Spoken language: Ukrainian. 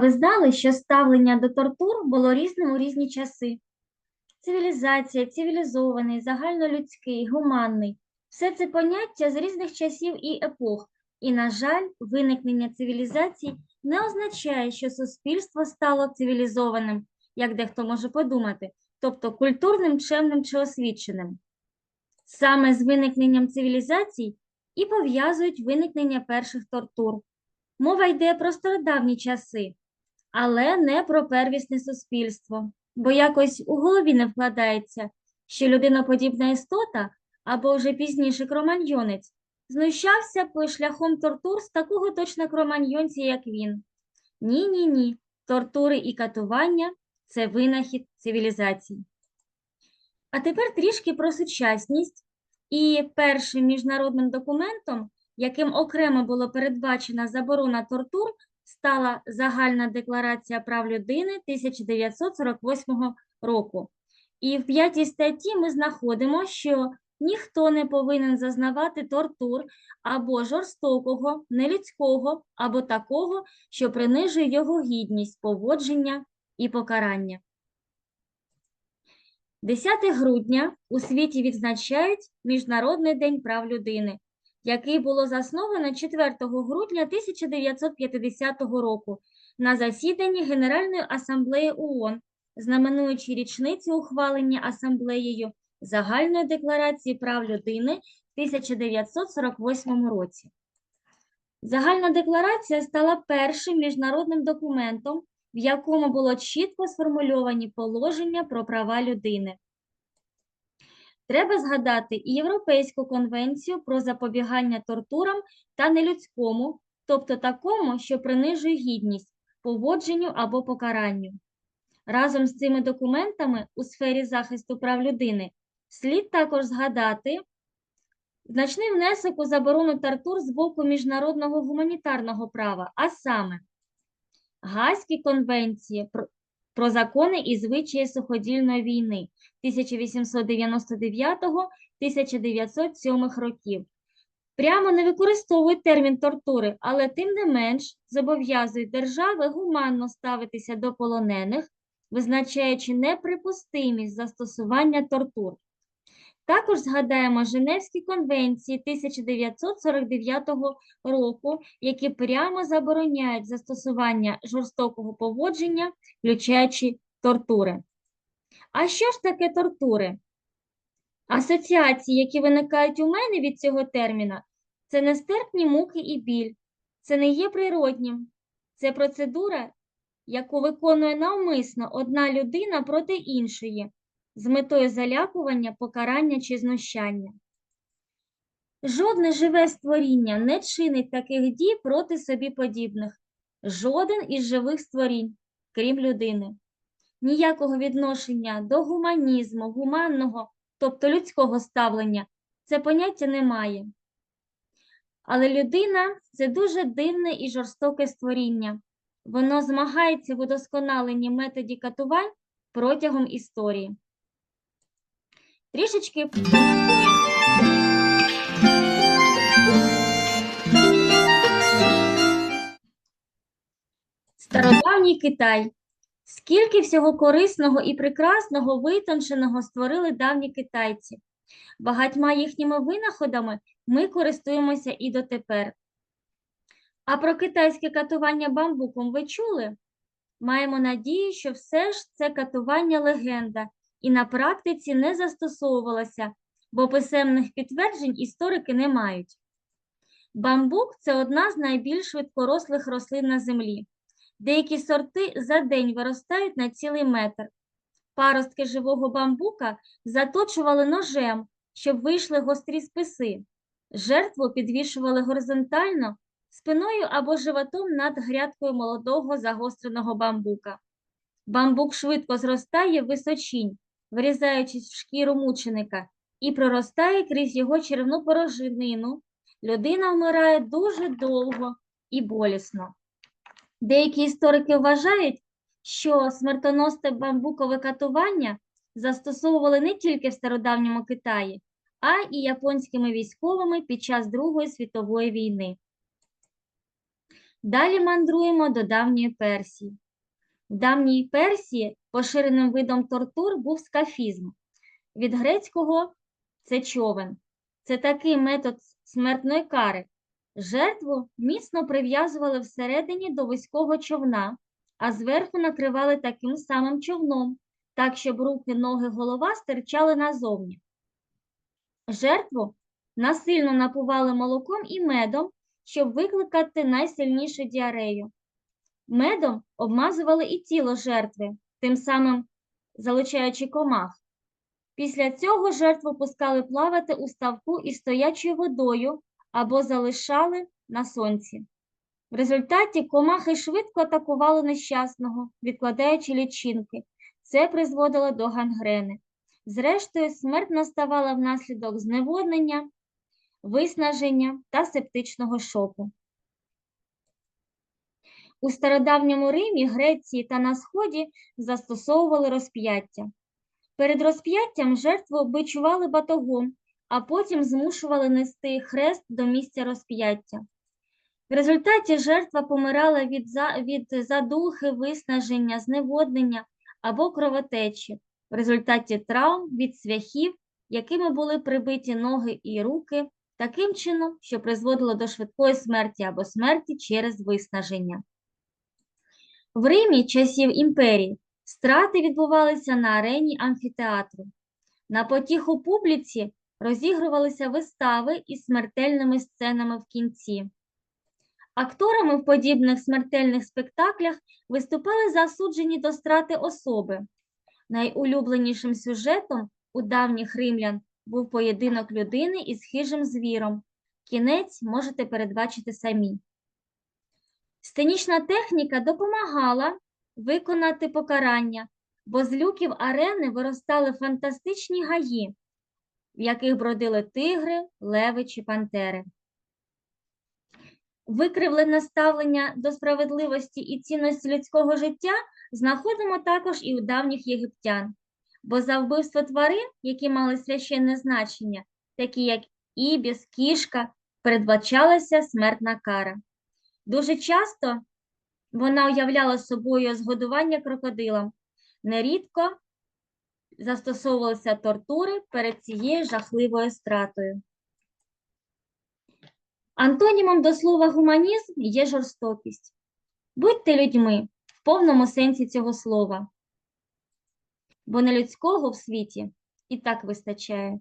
ви знали, що ставлення до тортур було різним у різні часи? Цивілізація, цивілізований, загальнолюдський, гуманний все це поняття з різних часів і епох. І, на жаль, виникнення цивілізацій не означає, що суспільство стало цивілізованим, як дехто може подумати, тобто культурним, чемним чи освіченим. Саме з виникненням цивілізацій і пов'язують виникнення перших тортур. Мова йде про стародавні часи, але не про первісне суспільство, бо якось у голові не вкладається, що людиноподібна істота або вже пізніше кроманьйонець знущався б шляхом тортур з такого точно кроманьйонця, як він. Ні, ні, ні. Тортури і катування це винахід цивілізації. А тепер трішки про сучасність. І першим міжнародним документом, яким окремо було передбачена заборона тортур, стала Загальна декларація прав людини 1948 року. І в п'ятій статті ми знаходимо, що ніхто не повинен зазнавати тортур або жорстокого, нелюдського, або такого, що принижує його гідність, поводження і покарання. 10 грудня у світі відзначають Міжнародний день прав людини, який було засновано 4 грудня 1950 року на засіданні Генеральної асамблеї ООН, знаменуючи річницю ухвалення асамблеєю Загальної декларації прав людини в 1948 році. Загальна декларація стала першим міжнародним документом, в якому було чітко сформульовані положення про права людини. Треба згадати і Європейську конвенцію про запобігання тортурам та нелюдському, тобто такому, що принижує гідність, поводженню або покаранню. Разом з цими документами у сфері захисту прав людини слід також згадати значний внесок у заборону тортур з боку міжнародного гуманітарного права, а саме Гаазькі конвенції про закони і звичаї суходільної війни 1899-1907 років. Прямо не використовують термін тортури, але тим не менш зобов'язують держави гуманно ставитися до полонених, визначаючи неприпустимість застосування тортур. Також згадаємо Женевські конвенції 1949 року, які прямо забороняють застосування жорстокого поводження, включаючи тортури. А що ж таке тортури? Асоціації, які виникають у мене від цього терміна, це нестерпні муки і біль, це не є природнім, це процедура, яку виконує навмисно одна людина проти іншої з метою залякування, покарання чи знущання. Жодне живе створіння не чинить таких дій проти собі подібних, жоден із живих створінь, крім людини. Ніякого відношення до гуманізму, гуманного, тобто людського ставлення, це поняття немає. Але людина це дуже дивне і жорстоке створіння. Воно змагається в удосконаленні методів катувань протягом історії. Трішечки Стародавній Китай. Скільки всього корисного і прекрасного, витонченого створили давні китайці. Багатьма їхніми винаходами ми користуємося і дотепер. А про китайське катування бамбуком ви чули? Маємо надію, що все ж це катування легенда і на практиці не застосовувалася, бо писемних підтверджень історики не мають. Бамбук це одна з найбільш швидкорослих рослин на землі. Деякі сорти за день виростають на цілий метр. Паростки живого бамбука заточували ножем, щоб вийшли гострі списи. Жертву підвішували горизонтально спиною або животом над грядкою молодого загостреного бамбука. Бамбук швидко зростає в височінь, врізаючись в шкіру мученика, і проростає крізь його черевну порожнину. Людина вмирає дуже довго і болісно. Деякі історики вважають, що смертоносне бамбукове катування застосовували не тільки в стародавньому Китаї, а і японськими військовими під час Другої світової війни. Далі мандруємо до давньої Персії. В давній Персії поширеним видом тортур був скафізм. Від грецького це човен. Це такий метод смертної кари. Жертву міцно прив'язували всередині до вузького човна, а зверху накривали таким самим човном, так, щоб руки, ноги, голова стирчали назовні. Жертву насильно напували молоком і медом, щоб викликати найсильнішу діарею. Медом обмазували і тіло жертви, тим самим залучаючи комах. Після цього жертву пускали плавати у ставку із стоячою водою або залишали на сонці. В результаті комахи швидко атакували нещасного, відкладаючи лічинки. Це призводило до гангрени. Зрештою, смерть наставала внаслідок зневоднення, виснаження та септичного шоку. У стародавньому Римі, Греції та на Сході застосовували розп'яття. Перед розп'яттям жертву обичували батогом, а потім змушували нести хрест до місця розп'яття. В результаті жертва помирала від, від задухи, виснаження, зневоднення або кровотечі, в результаті травм від свяхів, якими були прибиті ноги і руки, таким чином, що призводило до швидкої смерті або смерті через виснаження. В Римі часів імперії страти відбувалися на арені амфітеатру. На потіху публіці розігрувалися вистави із смертельними сценами в кінці. Акторами в подібних смертельних спектаклях виступали засуджені до страти особи. Найулюбленішим сюжетом у давніх римлян був поєдинок людини із хижим звіром. Кінець можете передбачити самі. Сценічна техніка допомагала виконати покарання, бо з люків арени виростали фантастичні гаї, в яких бродили тигри, леви чи пантери. Викривлене ставлення до справедливості і цінності людського життя знаходимо також і у давніх єгиптян, бо за вбивство тварин, які мали священне значення, такі як ібіс, кішка, передбачалася смертна кара. Дуже часто вона уявляла собою згодування крокодилам. Нерідко застосовувалися тортури перед цією жахливою стратою. Антонімом до слова гуманізм є жорстокість. Будьте людьми в повному сенсі цього слова, бо нелюдського в світі і так вистачає.